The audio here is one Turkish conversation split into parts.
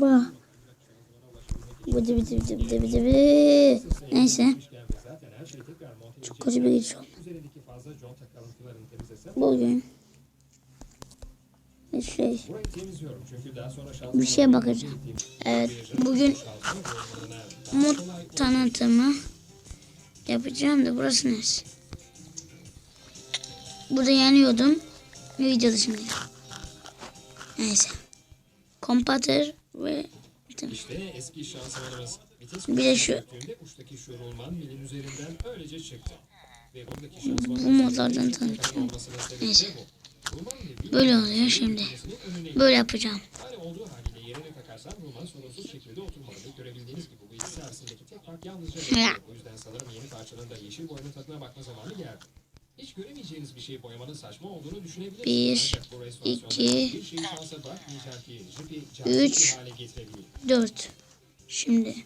Bak. Bıdı bıdı bıdı bıdı bıdı bıdı. Neyse. Çok kötü bir giriş oldu. Bugün bir şey bir şeye bakacağım. Evet bugün mod tanıtımı yapacağım da burası neresi? Burada yanıyordum. Videoda şimdi. Neyse. Kompatör ve İşte eski şansımanımız. Vites bir de şu bu modlardan sebebi Neyse. Böyle oluyor şimdi. Böyle yapacağım. Ya. O yüzden sanırım yeni parçanın da yeşil boyanın tadına bakma zamanı geldi. Hiç göremeyeceğiniz bir şeyi boyamanın saçma olduğunu düşünebilirsiniz. Bir, Ancak bu restorasyonda iki, bir şeyi şansa bırakmayacak ki jipi cazip üç. bir hale getirebilir. 4. Şimdi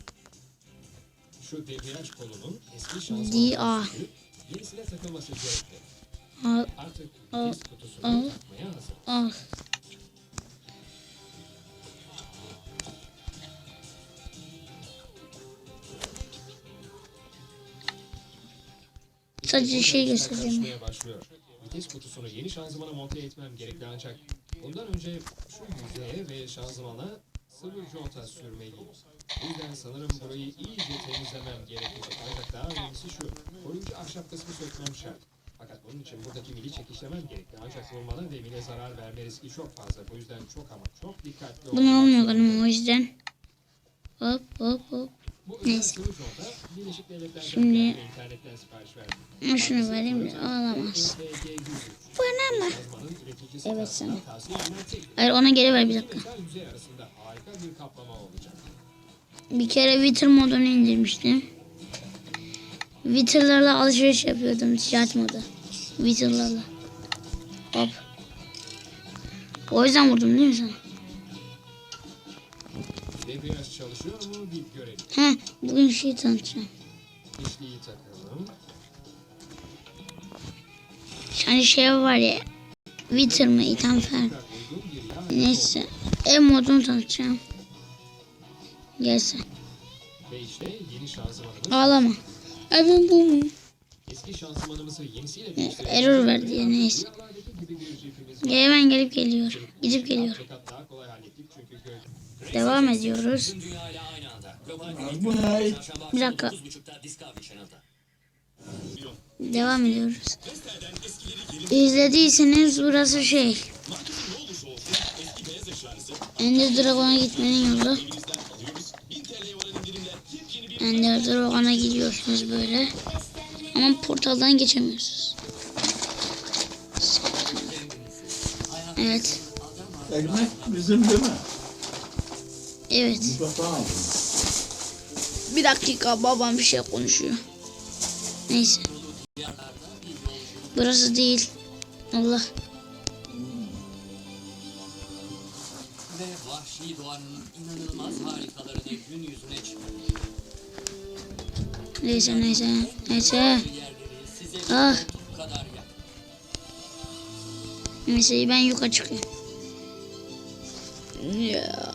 Şu debriyaj kolunun eski şanzıman DA yenisine takılması gerekli. al Artık vites kutusunu takmaya hazır. al. Sadece şey göstereceğim. Vites kutusunu yeni şanzımana monte etmem gerekli ancak bundan önce şu yüzeye ve şanzımana sıvı conta sürmeliyim. Bu yüzden sanırım burayı iyice temizlemem gerekecek. Ancak daha önemlisi şu. Koruyucu ahşap kısmı sökmem şart. Fakat bunun için buradaki mili çekişlemem gerekli. Ancak vurmana ve mile zarar verme riski çok fazla. Bu yüzden çok ama çok dikkatli olmak Bunu benim o yüzden. Hop hop hop. Bu Neyse. Şimdi- şunu vereyim de ağlamaz. ETG 103. Bana mı? Evet, sana. Hayır ona geri ver bir dakika. bir kere Twitter modunu indirmiştim. Twitter'larla alışveriş yapıyordum. Ticaret modu. Twitter'larla. Hop. O yüzden vurdum değil mi sana? Debriyaj çalışıyor mu bir görelim. He, bugün şey tanıtacağım. Dişliği takalım. Hani şey var ya. Twitter mı? Bir yağ Neyse. Ev modunu tanıtacağım. Gelsin. Ağlama. Abi bu mu? Eski şanzımanımızı yenisiyle değiştirdik. Error verdi ya neyse. Ya hemen gelip geliyor. Gidip geliyor. fakat daha kolay hallettik çünkü göz Devam ediyoruz. Bir dakika. Devam ediyoruz. İzlediyseniz burası şey. Ender Dragon'a gitmenin yolu. Ender Dragon'a gidiyorsunuz böyle. Ama portaldan geçemiyorsunuz. Evet. Ekmek bizim değil mi? Evet. Bir dakika babam bir şey konuşuyor. Neyse. Burası değil. Allah. ve vahşi doğanın inanılmaz harikalarını gün yüzüne çıkarıyor. Neyse neyse. Neyse. Ah. Neyse ben yukarı çıkıyorum. Ya.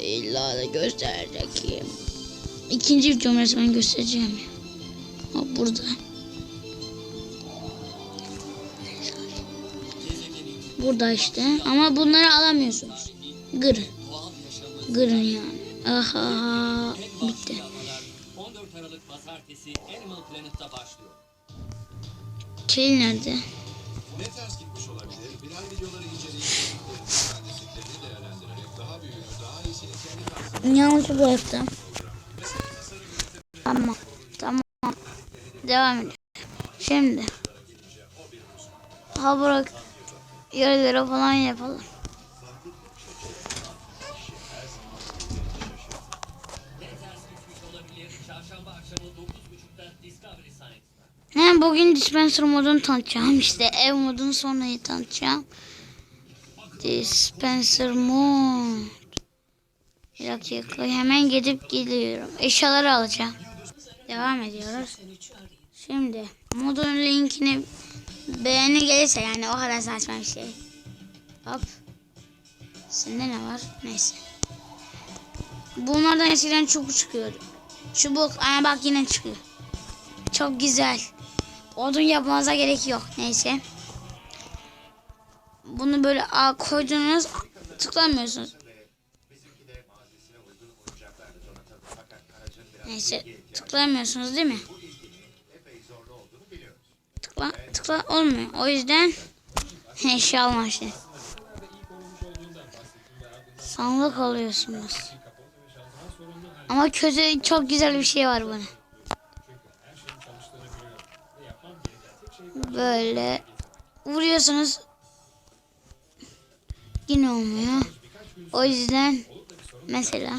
İlla da gösterecek. İkinci videomu resmen göstereceğim ya. Ha burada. Burada işte. Ama bunları alamıyorsunuz. Gır. Gırın yani. Aha. Bitti. Animal Planet'ta başlıyor. Kel nerede? Ne ters gitmiş olabilir? Bilal videoları inceleyip mühendisliklerini değerlendirerek daha büyüğünü, daha iyisini kendi tarzında Yanlışlıkla yaptım. Tamam. Tamam. Devam edelim. Şimdi. Ha bırak. Yerlere falan yapalım. He, bugün dispenser modunu tanıtacağım. İşte ev modunu sonra tanıtacağım. Dispenser mod. Bir dakika hemen gidip geliyorum. Eşyaları alacağım. Devam ediyoruz. Şimdi modun linkini beğeni gelirse yani o kadar saçma bir şey. Hop. Sende ne var? Neyse. Bunlardan eskiden çubuk çıkıyordu. Çubuk ama bak yine çıkıyor. Çok güzel. Odun yapmanıza gerek yok. Neyse. Bunu böyle a, koydunuz tıklamıyorsunuz. Neyse tıklamıyorsunuz değil mi? Tıkla, tıkla olmuyor. O yüzden eşya alma işte. Sandık alıyorsunuz. Ama kötü çok güzel bir şey var bunun. Böyle vuruyorsunuz. Yine olmuyor. O yüzden mesela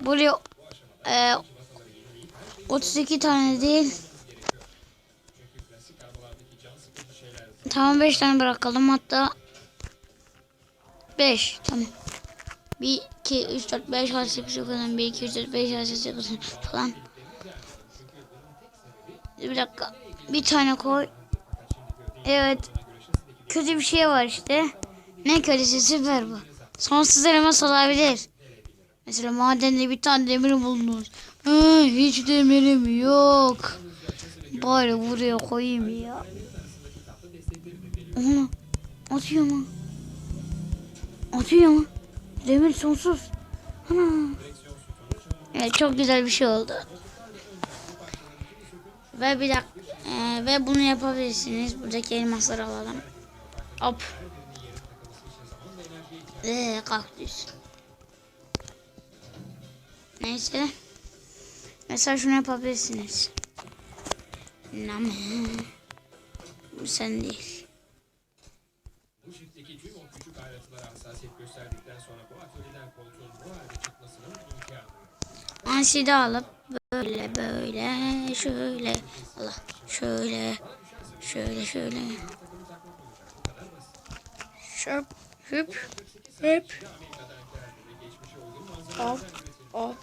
buraya e, 32 tane değil Tamam 5 tane bırakalım hatta 5 tamam 1 2 3 4 5 6 8 9 10 1 2 3 4 5 6 8 9 10 falan Bir dakika bir tane koy Evet kötü bir şey var işte ne kötüsü süper bu sonsuz elmas olabilir Mesela madende bir tane demir buldunuz. Ha, hiç demirim yok. Bari buraya koyayım ya. Onu atıyor mu? Atıyor mu? Demir sonsuz. Ana. Evet çok güzel bir şey oldu. Ve bir dakika e, ve bunu yapabilirsiniz. Buradaki elmasları alalım. Hop. Ee, kaktüs. Neyse. Mesela şunu yapabilirsiniz. Nam. Bu sen değil. Bu çiftteki tüm o küçük ayrıntılara hassasiyet gösterdikten sonra bu atölyeden koltuğun bu halde çıkmasının imkanı yok. Anside alıp böyle böyle şöyle Allah şöyle şöyle şöyle. Şöp hüp hüp. Hop hop.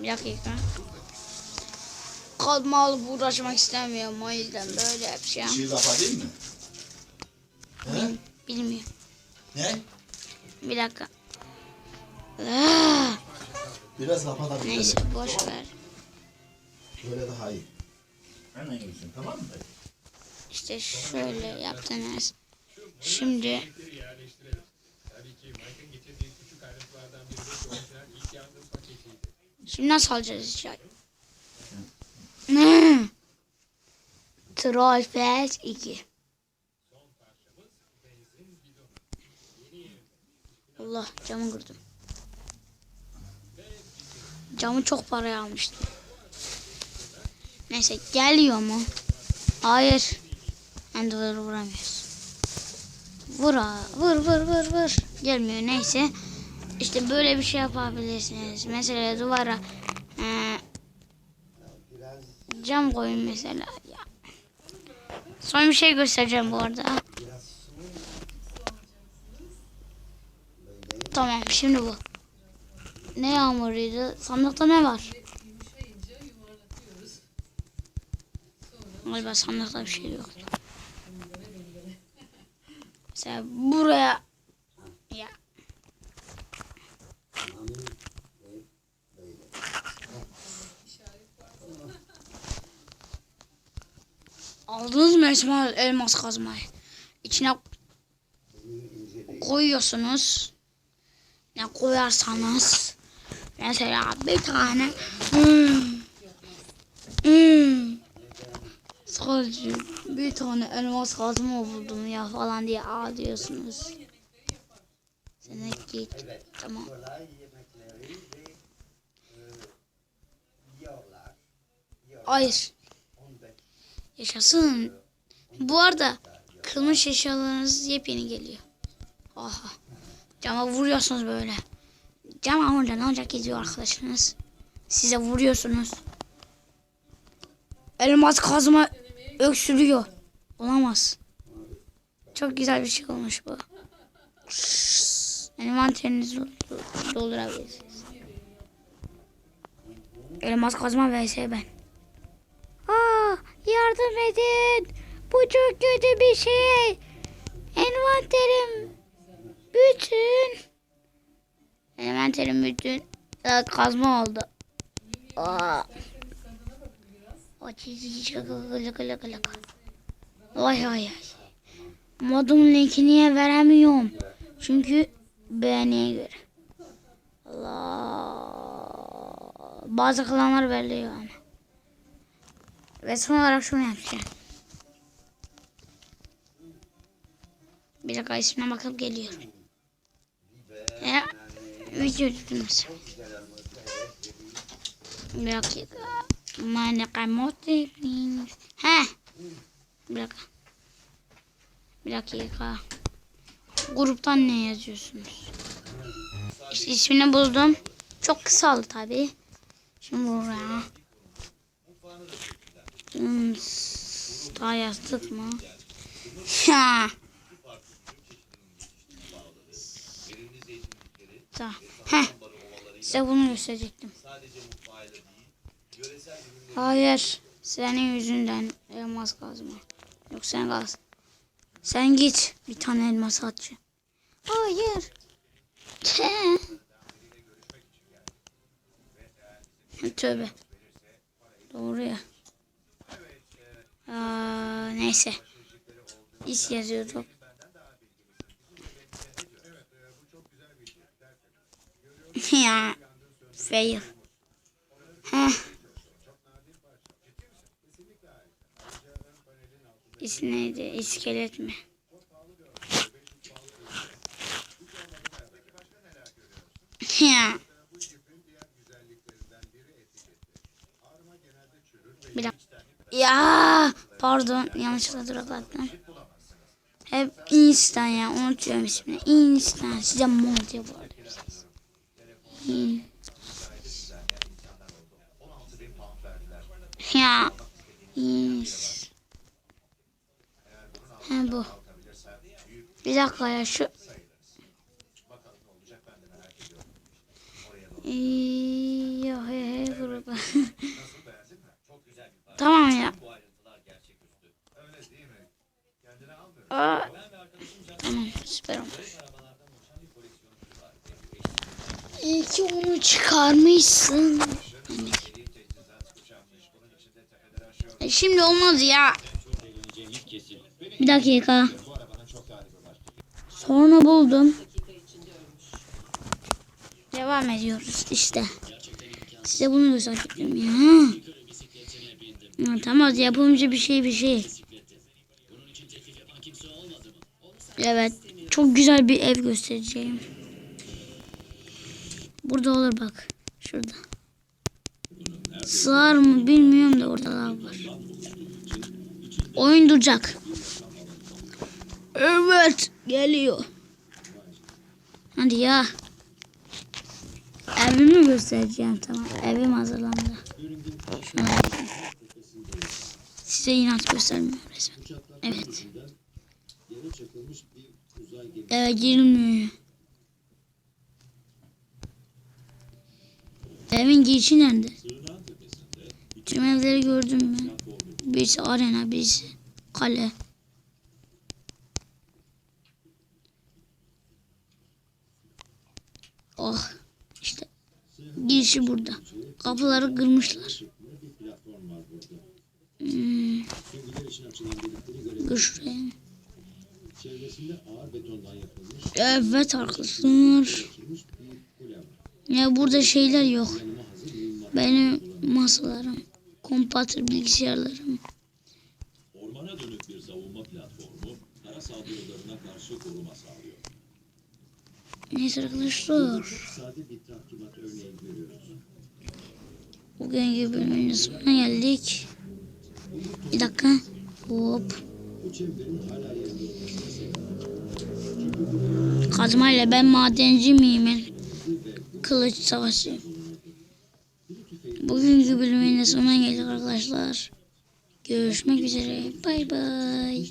Bir dakika kalma alıp uğraşmak istemiyorum o yüzden böyle yapacağım Şiir kapatayım mı? He? bilmiyorum Ne? bir dakika Ah, Biraz kapatabilirim. neyse boş ver Böyle daha iyi. Hemen iyisin tamam mı? işte şöyle yaptınız şimdi. Şimdi nasıl alacağız çay? Troll Fest 2. Allah camı kırdım. Camı çok paraya almıştım. Neyse geliyor mu? Hayır. Ender'ı vuramıyoruz. Vur ha, vur vur vur vur. Gelmiyor neyse. İşte böyle bir şey yapabilirsiniz. Mesela duvara cam koyun mesela. Ya. Son bir şey göstereceğim bu arada. Tamam şimdi bu. Ne yağmuruydu? Sandıkta ne var? Galiba sandıkta bir şey yoktu. Mesela buraya ya Mı Esma elmas kazmayı? İçine koyuyorsunuz. Ne koyarsanız mesela bir tane hmm, hmm, sadece bir tane elmas kazma buldum ya falan diye. Sen de git. Tamam. Hayır. Yaşasın. Bu arada kırmış eşyalarınız yepyeni geliyor. Aha. Cama vuruyorsunuz böyle. Cama vurunca ne olacak gidiyor arkadaşınız. Size vuruyorsunuz. Elmas kazma öksürüyor. Olamaz. Çok güzel bir şey olmuş bu. Envanterinizi doldur- doldurabilirsiniz. Elmas kazma vs ben. Aa, yardım edin. Bu çok kötü bir şey. Envanterim Bütün elementarim bütün e, kazma oldu. Aa. Vay vay vay. Modun linkini veremiyorum? Çünkü beğeniye göre. Allah. Bazı klanlar veriliyor ama. Ve son olarak şunu yapacağım. Bir dakika ismine bakıp geliyorum. Ya, video tutulması. Bir dakika. Maneka motivin. He. Bir dakika. Bir dakika. Gruptan ne yazıyorsunuz? İşte ismini buldum. Çok kısa oldu tabi. Şimdi buraya. Hmm, daha yazdık mı? Ya. Tamam. Heh. Size bunu gösterecektim. Hayır. Senin yüzünden elmas kazma. Yok sen kaz. Sen git. Bir tane elmas atacağım. Hayır. Tövbe. Doğru ya. Aa, neyse. İş yazıyorduk. ya. Fail. Heh. İsmi neydi? İskelet mi? ya. Bir. Ya pardon yanlışlıkla duraklattım. Hep Instan ya unutuyorum ismini. Instan size mod diye. İn- Ya. Ha bu. Bir dakika ya şu. Ya he he grubu. tamam ya. Aa, tamam süper olmuş. İyi ki onu çıkarmışsın. E, Şimdi olmaz ya. Bir dakika. Sonra buldum. Devam ediyoruz işte. Size bunu gösterdim ya. ya tamam yapımcı bir şey bir şey. Evet. Çok güzel bir ev göstereceğim. Burada olur bak. Şurada. Sığar mı bilmiyorum da orada lav var. Oyun duracak. Evet. Geliyor. Hadi ya. Evimi göstereceğim tamam. Evim hazırlandı. Şuna. Size inat göstermiyorum resmen. Evet. Evet girilmiyor. Evin girişi nerede? Tüm evleri gördüm ben. Birisi arena, birisi kale. Oh işte girişi burada. Kapıları kırmışlar. Hmm. Kır şuraya. Evet arkadaşlar. Ya burada şeyler yok. Benim masalarım, kompatör bilgisayarlarım. Ormana dönük bir savunma platformu, kara saldırılarına karşı koruma sağlıyor. Neyse arkadaşlar. Sade bir tahkimat örneği görüyoruz. Bugünkü bölümün sonuna geldik. Bir dakika. Hop. Bu Kazmayla ben madenci miyim? Kılıç savaşı. Bugünkü bölümün sonuna geldik arkadaşlar. Görüşmek üzere. Bay bay.